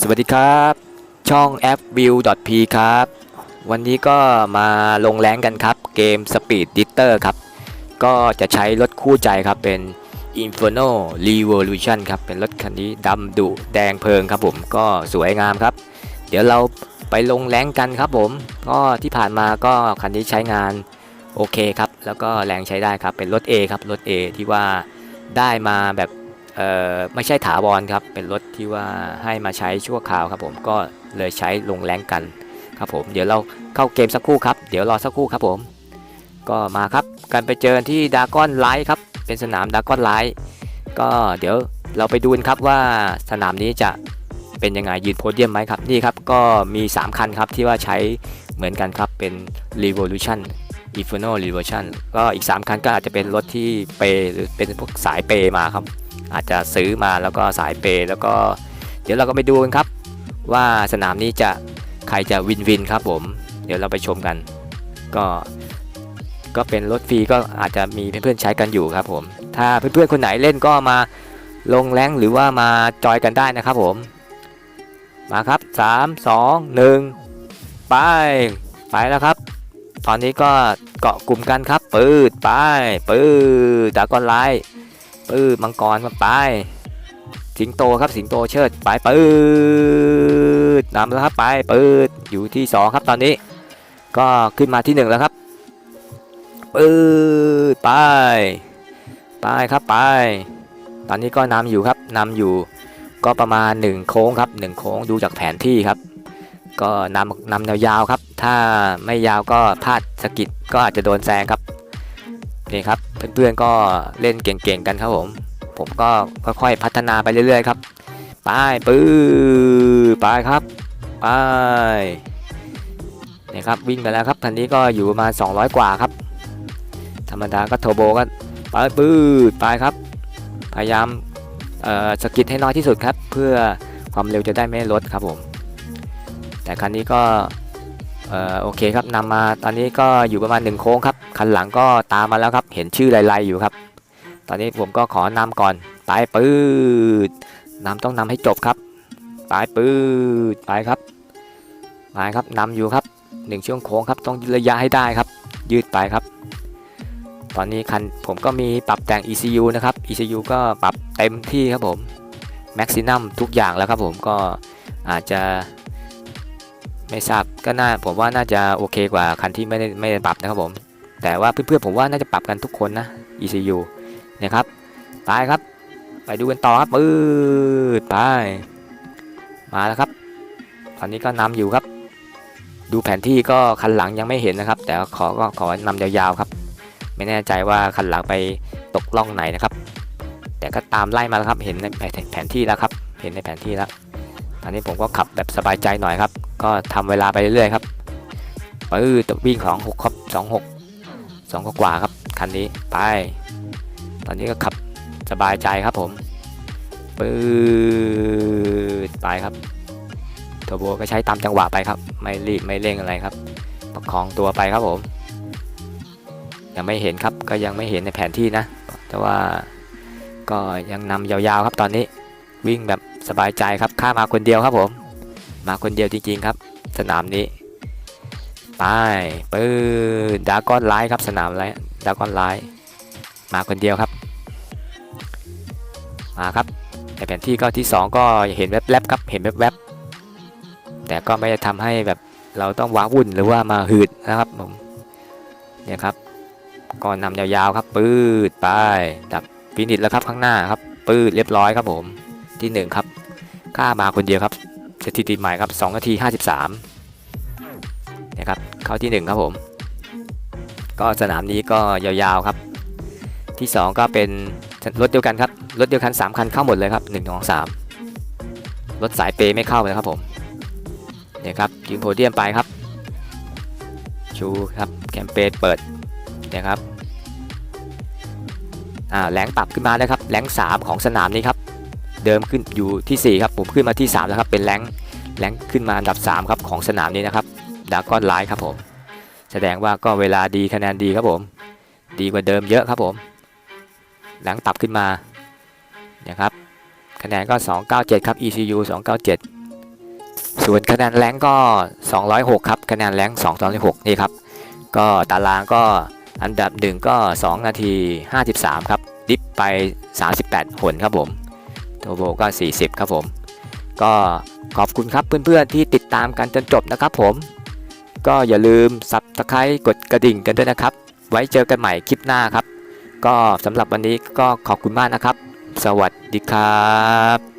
สวัสดีครับ ช่องแอป view.p ครับ วันนี้ก็มาลงแรงกันครับ เกม Speed d i t t e r ครับ ก็จะใช้รถคู่ใจครับ เป็น Inferno Revolution ครับ เป็นรถคันนี้ดำดุแดงเพลิงครับผม ก็สวยงามครับ เดี๋ยวเราไปลงแรงกันครับผม ก็ที่ผ่านมาก็คันนี้ใช้งานโอเคครับ แล้วก็แรงใช้ได้ครับ เป็นรถ A ครับ รถ A ที่ว่าได้มาแบบ เอ่อไม่ใช่ถาวรครับ เป็นรถที่ว่าให้มาใช้ชั่วคราวครับผมก็เลยใช้ลงแรงกันครับผมเดี๋ยวเราเข้าเกมสักครู่ครับเดี๋ยวรอสักครู่ครับผม ก็มาครับกันไปเจอที่ดากอนไลท์ครับเป็นสนามดากอนไลท์ก็เดี๋ยวเราไปดูนครับว่าสนามนี้จะเป็นยังไงยืนโพเดียมไหมครับนี่ครับก็มี 3 คันครับที่ว่าใช้เหมือนกันครับเป็น Revolution Inferno Revolution ก็อีก 3 คันก็อาจจะเป็นรถที่เปย์หรือเป็นพวกสายเปย์มาครับ อาจจะซื้อมาแล้วก็สายเปย์แล้วก็ เดี๋ยวเราก็ไปดูกันครับ ว่าสนามนี้จะใครจะวินวินครับผม เดี๋ยวเราไปชมกัน ก็ก็เป็นรถฟรีก็อาจจะมีเพื่อนๆใช้กันอยู่ครับผม ถ้าเพื่อนๆคนไหนเล่นก็มาลงแรงหรือว่ามาจอยกันได้นะครับผม มาครับ 3 2 1 ไป ไปแล้วครับ ตอนนี้ก็เกาะกลุ่มกันครับ ปืดไป ปืดดากอนไลท์ ปื้มังกรมาไป สิงโตครับสิงโตเชิดไปปื้อนำแล้วครับไปปื้ดอยู่ที่สองครับตอนนี้ ก็ขึ้นมาที่หนึ่งแล้วครับปื้ดไปไปครับไป ตอนนี้ก็นำอยู่ครับนำอยู่ก็ประมาณ 1 โค้งครับ 1 โค้งดูจากแผนที่ครับ ก็นำนำยาวๆครับ ถ้าไม่ยาวก็พลาดสกิดก็อาจจะโดนแซงครับ นี่ครับ เพื่อนๆก็เล่นเก่งๆกันครับผม ผมก็ค่อยๆพัฒนาไปเรื่อยๆครับ ไปปื้อไปครับ ไปนี่ครับวิ่งไปแล้วครับคันนี้ก็อยู่ประมาณ 200 กว่าครับ ธรรมดาก็โทโบก็ไปปื้อไปครับ พยายามเอ่อสกิดให้น้อยที่สุดครับ เพื่อความเร็วจะได้ไม่ลดครับผม แต่คันนี้ก็ เอ่อโอเคครับนำมาตอนนี้ก็อยู่ประมาณ1โค้งครับคันหลังก็ตามมาแล้วครับ เห็นชื่อลายๆอยู่ครับ ตอนนี้ผมก็ขอนำก่อนไปปืดนำต้องนำให้จบครับไปปืดไปครับไปครับนำอยู่ครับหนึ่งช่วงโค้งครับต้องยืดระยะให้ได้ครับ ยืดไปครับ ตอนนี้คันผมก็มีปรับแต่ง ECU นะครับ ECU ก็ปรับเต็มที่ครับผม Maximum ทุกอย่างแล้วครับผมก็อาจจะ ไม่ทราบก็น่าผมว่าน่าจะโอเคกว่าคันที่ไม่ได้ไม่ได้ปรับนะครับผม แต่ว่าเพื่อนๆผมว่าน่าจะปรับกันทุกคนนะ ECU นะครับไปครับ ไปดูกันต่อครับปืดไปมาแล้วครับ ตอนนี้ก็นำอยู่ครับ ดูแผนที่ก็คันหลังยังไม่เห็นนะครับ แต่ขอก็ขอนำยาวๆครับ ไม่แน่ใจว่าคันหลังไปตกล่องไหนนะครับ แต่ก็ตามไล่มาแล้วครับ เห็นในแผนที่แล้วครับ เห็นในแผนที่แล้วตอนนี้ผมก็ขับแบบสบายใจหน่อยครับ ก็ทำเวลาไปเรื่อยๆครับปื้อวิ่งของหกครับสองหกสองกว่าครับคันนี้ไป ตอนนี้ก็ขับสบายใจครับผมปื้อไปครับโทโบก็ใช้ตามจังหวะไปครับ ไม่รีบไม่เร่งอะไรครับ ประคองตัวไปครับผมยังไม่เห็นครับก็ยังไม่เห็นในแผนที่นะ แต่ว่าก็ยังนำยาวๆครับตอนนี้วิ่งแบบสบายใจครับข้ามาคนเดียวครับผม มาคนเดียวจริงๆครับ สนามนี้ ไปปื้ดาก้อนไลท์ครับสนามไลท์ดาก้อนไลท์มาคนเดียวครับ มาครับในแผนที่ก็ที่ 2 ก็เห็นแวบๆครับเห็นแวบๆแต่ก็ไม่ได้ทำให้แบบเราต้องว้าวุ่นหรือว่ามาหืดนะครับผมเนี่ยครับก็นำยาวๆครับ ปื้ดไปดับฟินิชแล้วครับข้างหน้าครับ ปื้ดเรียบร้อยครับผมที่หนึ่งครับข้ามาคนเดียวครับ สถิติใหม่ครับ2นาที 53นะครับเข้าที่ 1 ครับผม ก็สนามนี้ก็ยาวๆครับ ที่ 2 ก็เป็นรถเดียวกันครับรถเดียวกัน 3 คันเข้าหมดเลยครับ1 2 3รถสายเปย์ไม่เข้าเลยครับผมเนี่ยครับยืนโพเดียมไปครับ ชูครับแคมเปญเปิดเนี่ยครับอ่าแรงปรับขึ้นมาแล้วครับแรง3ของสนามนี้ครับ เดิมขึ้นอยู่ที่ 4 ครับ ผมขึ้นมาที่ 3 แล้วครับ เป็นแรงแรงขึ้นมาอันดับ 3 ครับ ของสนามนี้นะครับดาก้อนไลท์ครับผม แสดงว่าก็เวลาดีคะแนนดีครับผม ดีกว่าเดิมเยอะครับผมแรงปรับขึ้นมานะครับคะแนนก็ 297 ครับ ECU 297 ส่วนคะแนนแรงก็ 206 ครับ คะแนนแรง206 นี่ครับ ก็ตารางก็อันดับหนึ่งก็ 2 นาที 53 ครับ ดิฟไป 38 หนครับผม โทโบก็ 40 ครับผม ก็ขอบคุณครับเพื่อนๆที่ติดตามกันจนจบนะครับผม ก็อย่าลืมซับสไครต์กดกระดิ่งกันด้วยนะครับ ไว้เจอกันใหม่คลิปหน้าครับ ก็สำหรับวันนี้ก็ขอบคุณมากนะครับ สวัสดีครับ